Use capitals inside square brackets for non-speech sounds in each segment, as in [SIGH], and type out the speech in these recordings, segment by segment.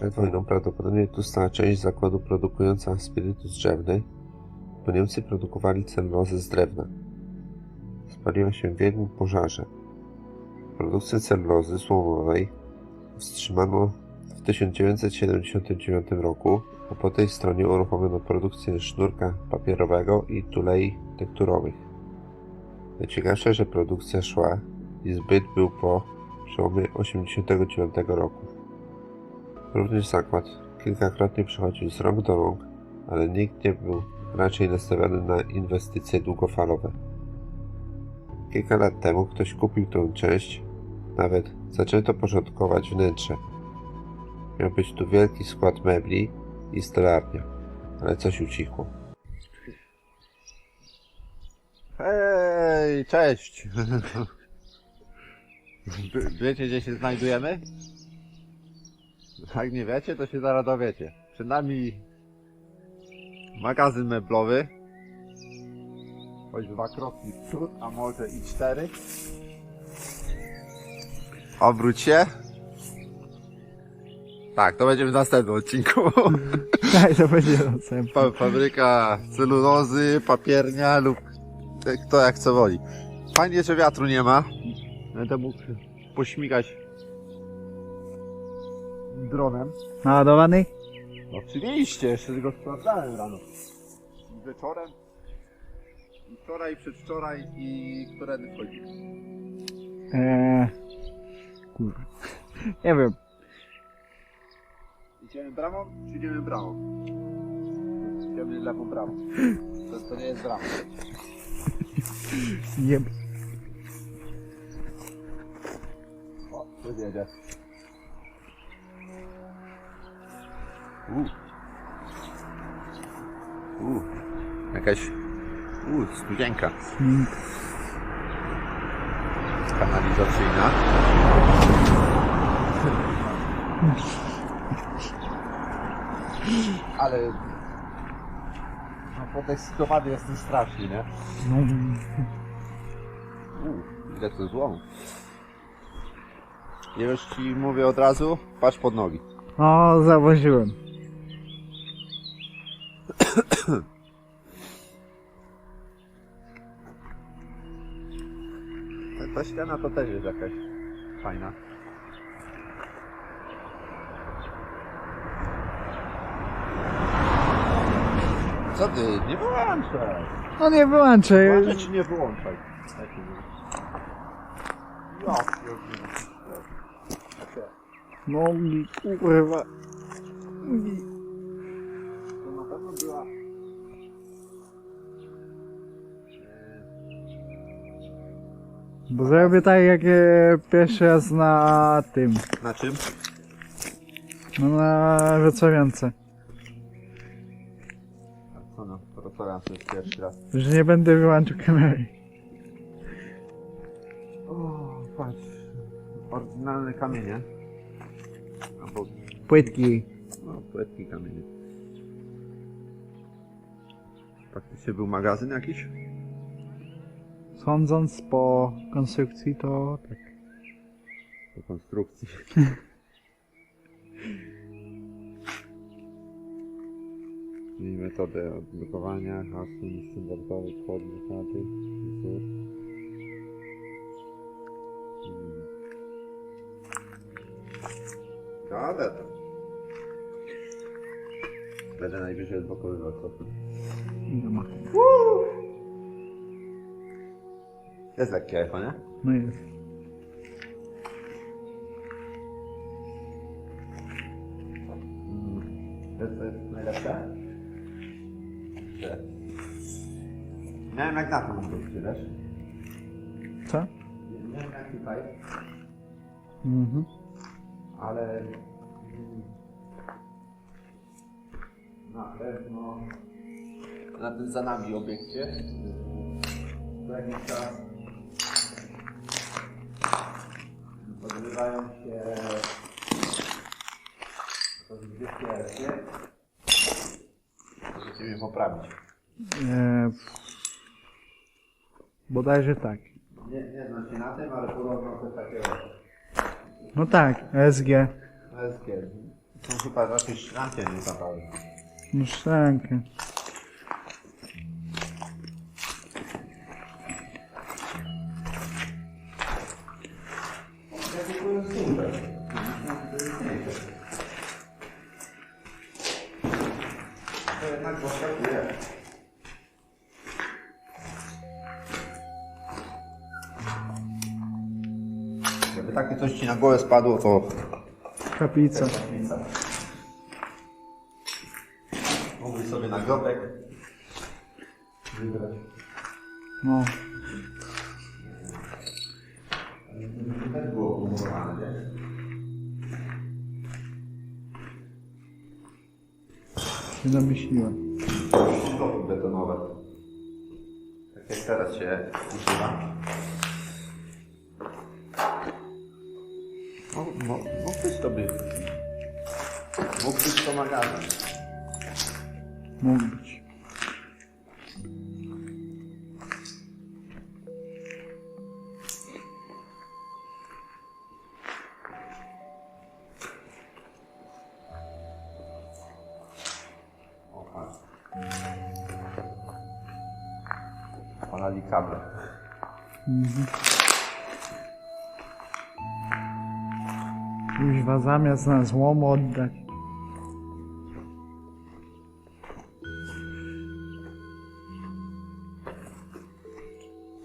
Przed wojną prawdopodobnie tu stała część zakładu produkująca spirytus drzewny, bo Niemcy produkowali celulozę z drewna. Spaliła się w wielkim pożarze. Produkcję celulozy słomowej wstrzymano w 1979 roku, a po tej stronie uruchomiono produkcję sznurka papierowego i tulei tekturowych. Najciekawsze, że produkcja szła i zbyt był po przełomie 1989 roku. Również zakład kilkakrotnie przechodził z rąk do rąk, ale nikt nie był raczej nastawiony na inwestycje długofalowe. Kilka lat temu ktoś kupił tę część, nawet zaczęto porządkować wnętrze. Miał być tu wielki skład mebli i stolarnia, ale coś ucichło. Hej, cześć! Wie- [LAUGHS] Wiecie gdzie się znajdujemy? Jak nie wiecie, to się zaraz dowiecie. Przed nami magazyn meblowy. Choć dwakrotnie w przód, a może i cztery. Obróć się. Tak, to będzie w następnym odcinku. [LAUGHS] Tak, to będzie następny. Pa- Fabryka celulozy, papiernia lub te- kto jak co woli. Fajnie, że wiatru nie ma. Będę mógł pośmigać dronem. Naładowany? Oczywiście, jeszcze go sprawdzałem rano. I wieczorem. I wczoraj, przedwczoraj i którędy wchodzi. Eee, kurwa. Nie wiem. Idziemy bramą, czy idziemy bramą? Idziemy lewą bramą. To, to nie jest brama. Nie. O, tu jedzie. U. U. Jakaś... U, studzienka kanalizacyjna. Ale... No, podekscytowany jestem strasznie, nie? No, U, ile to złomu. Już ci mówię od razu, patrz pod nogi. o, zauważyłem. Ta, ta ściana to też jest jakaś fajna. Co ty? Nie wyłączaj! No nie wyłączę. Wyłączaj czy nie wyłączaj? Ja pierdolę. Nogi, kurwa. Bo zrobię tak jak e, pierwszy raz na tym. Na czym? No na wrocławiance. A co no? Rotoram to jest pierwszy raz. Że nie będę wyłączył kamery. O, patrz. Oryginalne kamienie. Albo Płytki. no, płytki kamienie. Faktycznie był magazyn jakiś? Sądząc po konstrukcji to tak. Do konstrukcji. [LAUGHS] Czyli metodę odblokowania, hasło niestandardowy kod zasady, wzór. Ale to. Będę najwyżej odblokowywał co Nie ma. Jest lekkie echo, nie? No jest. To jest, to jest najlepsze? Nie. Miałem jak na to mógł być, wiesz? Co? Nie wiem jak tutaj, Mhm. ale na pewno na tym za nami obiekcie za jakiś czas odbywają się rozgrywki LSD. Możecie mnie poprawić. E, bodajże tak. Nie, nie znam się na tym, ale podobno to takie No tak, SG. LSD. Są chyba raczej szranki, a nie zabawy. No szczękę. To jednak zaskakuje. Gdyby takie coś ci na głowę spadło, to Kaplica. mógłbyś sobie nagrobek wybrać. No. Tak było umowa,ne nie? Domyśliłem. Stopy betonowe. Tak jak teraz się używa. No, no, mógłbyś to być. Mógłbyś to magazyn. Mógł być. Mhm. Kuźwa, zamiast na złom oddać.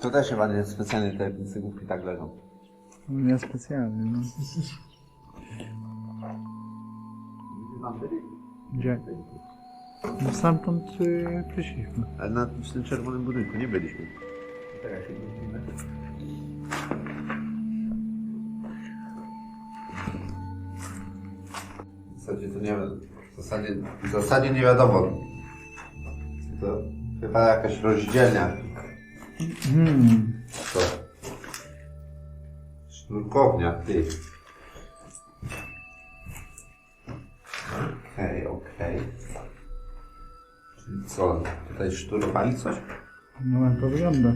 To też chyba nie jest specjalnie te cygówki tak leżą. No niespecjalnie, no. Gdzie? No stamtąd y, przyszliśmy. Ale na w tym czerwonym budynku nie byliśmy. Się widzimy. W zasadzie to nie. W zasadzie, w zasadzie nie wiadomo. To chyba jakaś rozdzielnia. Hmm. To. Sznurkownia, ty. Okej, okej. Czyli co? Tutaj szturowali coś? No jak to wygląda.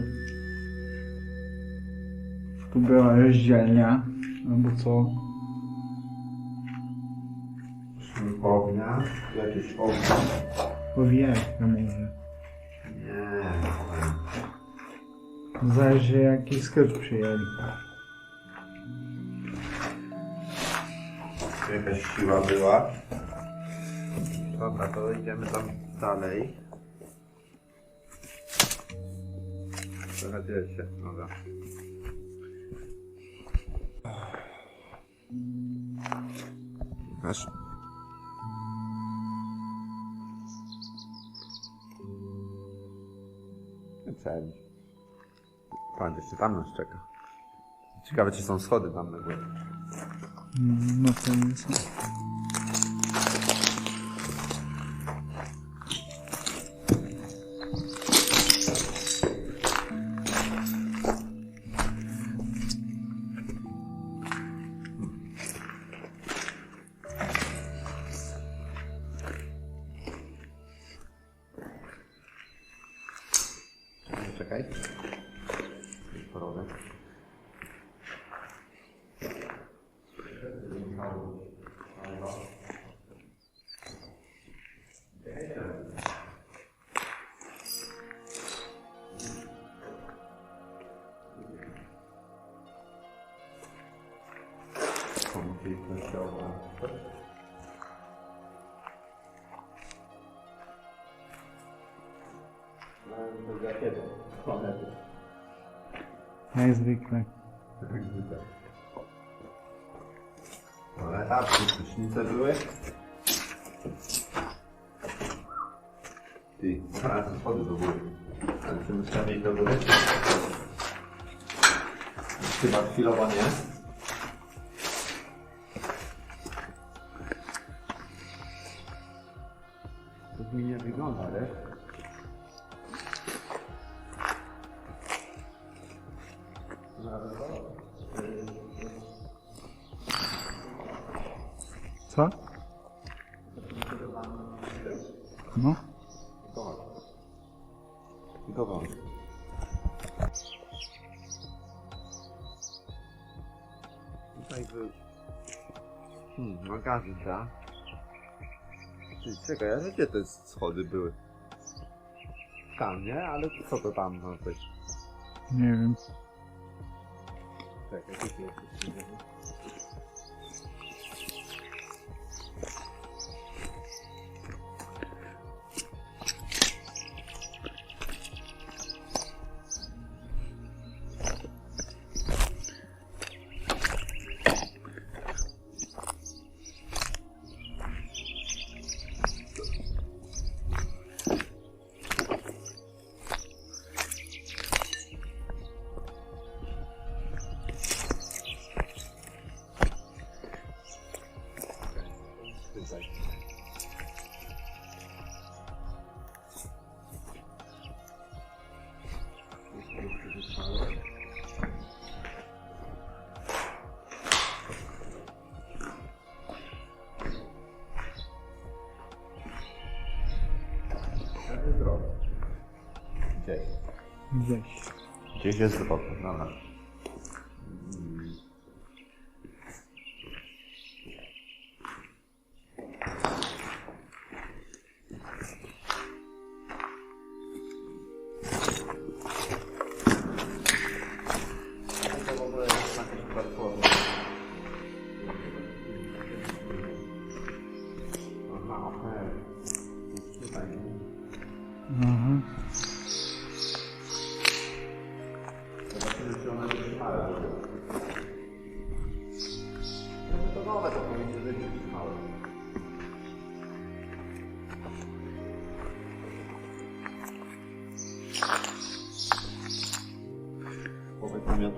Tu była rozdzielnia, albo co? Szturkownia, jakieś okno. Powiejka może. Nie. Zależy jaki sklep przyjęli. Tu jakaś siła była. Dobra, to idziemy tam dalej. Przechodziłeś się, dobra. Masz? Przejdź. Pan jeszcze tam nas czeka. Ciekawe, czy są schody tam na górze. Mm, No to nie są. czekaj. Porobek. Kommt die het auch an. Porobę. Jak zwykle. Ale tam prysznice były. Ty, a to schody do góry. Ale czy my chcemy iść do góry? Chyba chwilowo nie. To mi nie wygląda, wiesz? No. Tylko wam. Tutaj był hmm, magazyn, tak? Czy, czekaj, a gdzie te schody były? Tam, nie? Ale co to tam ma być? Nie wiem. Czekaj, gdzie tu jest? Yes. Yes. Gdzieś.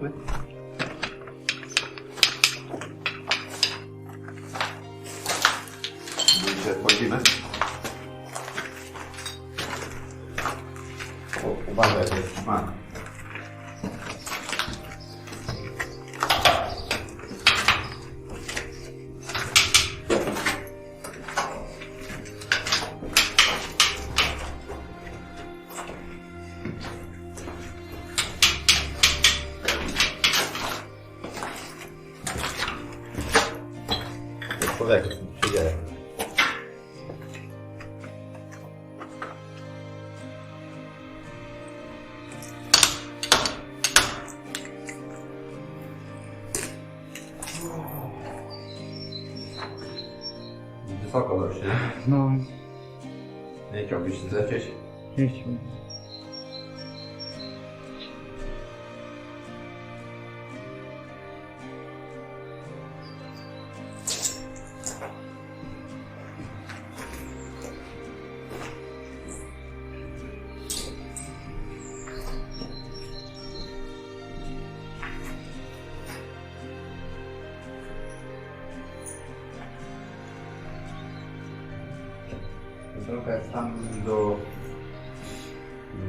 में Człowiek, co się dzieje? Wysoko dość, nie? No, Nie chciałbyś zlecieć? nie chciałbym. Droga jest tam do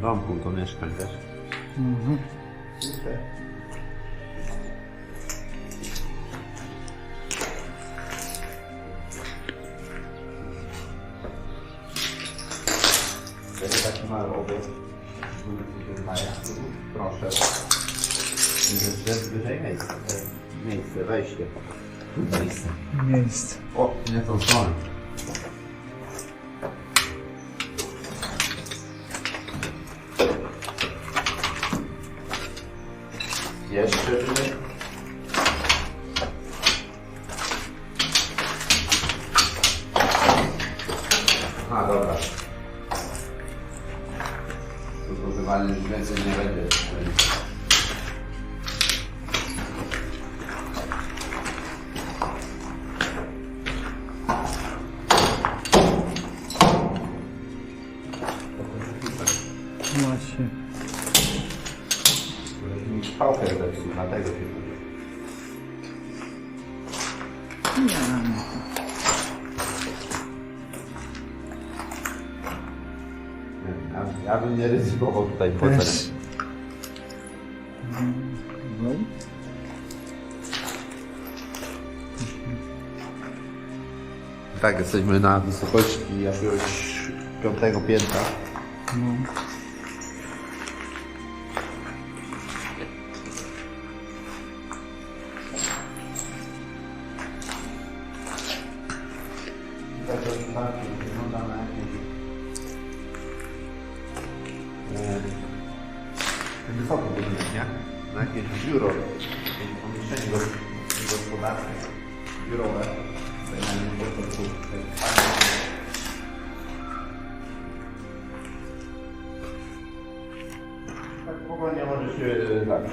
domku, do mieszkań, wiesz? Mhm. To jest taki mały obiekt. Proszę. Jest wyżej miejsce. Miejsce, wejście. Miejsce. Miejsce. O, nie tą stronę. Pałkę zepsuł, dlatego się Nie. ja, ja bym nie ryzykował tutaj. Też. No. Tak, jesteśmy na wysokości jakiegoś piątego piętra. No. Tutaj gospodarki wygląda na jakieś e, wysoki budynek, nie? Na jakieś biuro, jakieś pomieszczenie gos- gospodarcze, biurowe. Nim po prostu. Tak spokojnie możesz się zabić.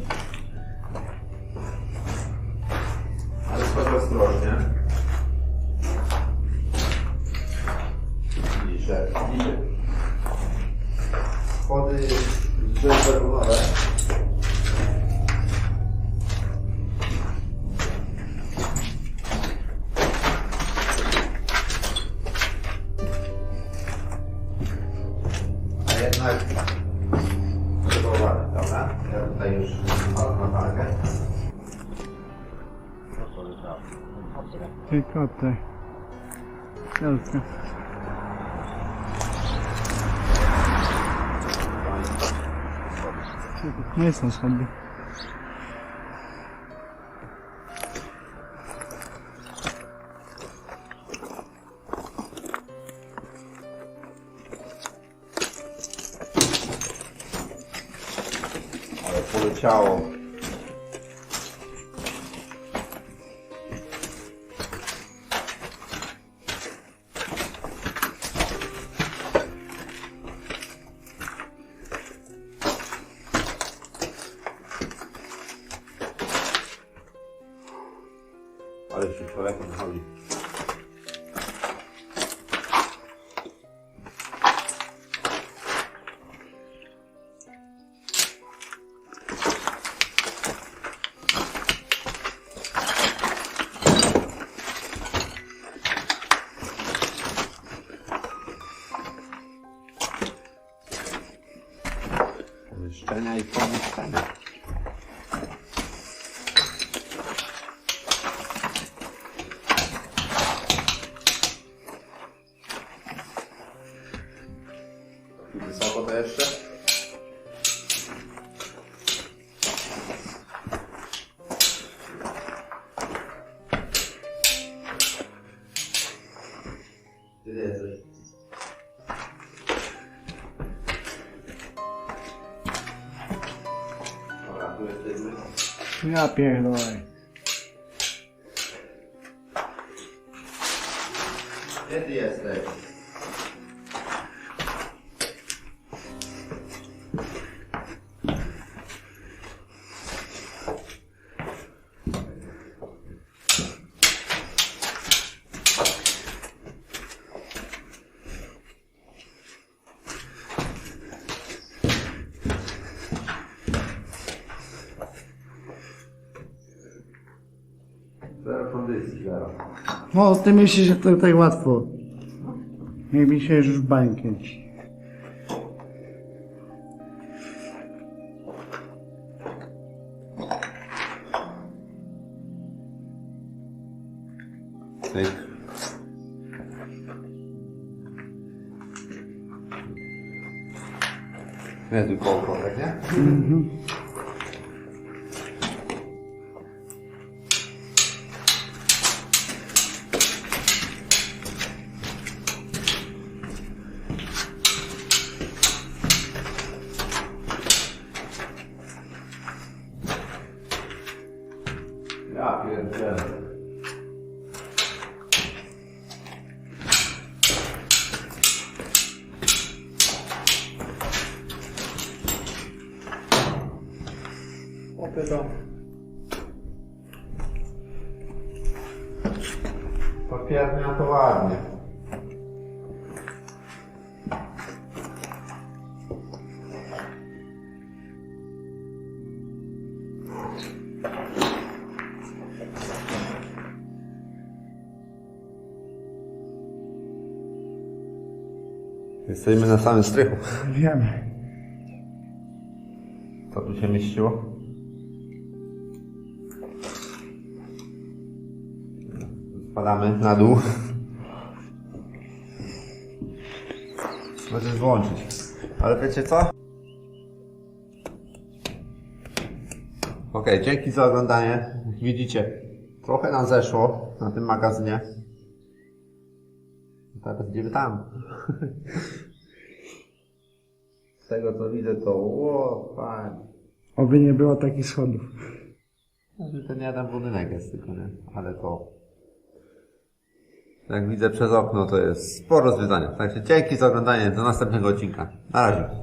Jednak spróbowałem, dobra? Ja tutaj już mam na walkę. Ty koty. Jasne. Nie są schody. Pomieszczenia i pomieszczenia. Ja pierdolę. Gdzie ty jesteś? No, ty myślisz, że to tak łatwo. Jak mi się już bańkę. Cyk. Nie, tylko jakby do... Papiernia to ładnie. Jesteśmy na samym strychu. Wiem. Co tu się mieściło? Spadamy na dół. Możesz włączyć. Ale wiecie co? Okej, dzięki za oglądanie. Jak widzicie, trochę nam zeszło na tym magazynie. Teraz idziemy tam. Z tego co widzę to ło, fajnie. Oby nie było takich schodów. Znaczy ten jeden budynek jest tylko, nie? Ale to... Jak widzę przez okno, to jest sporo zwiedzania. Także dzięki za oglądanie. Do następnego odcinka. Na razie.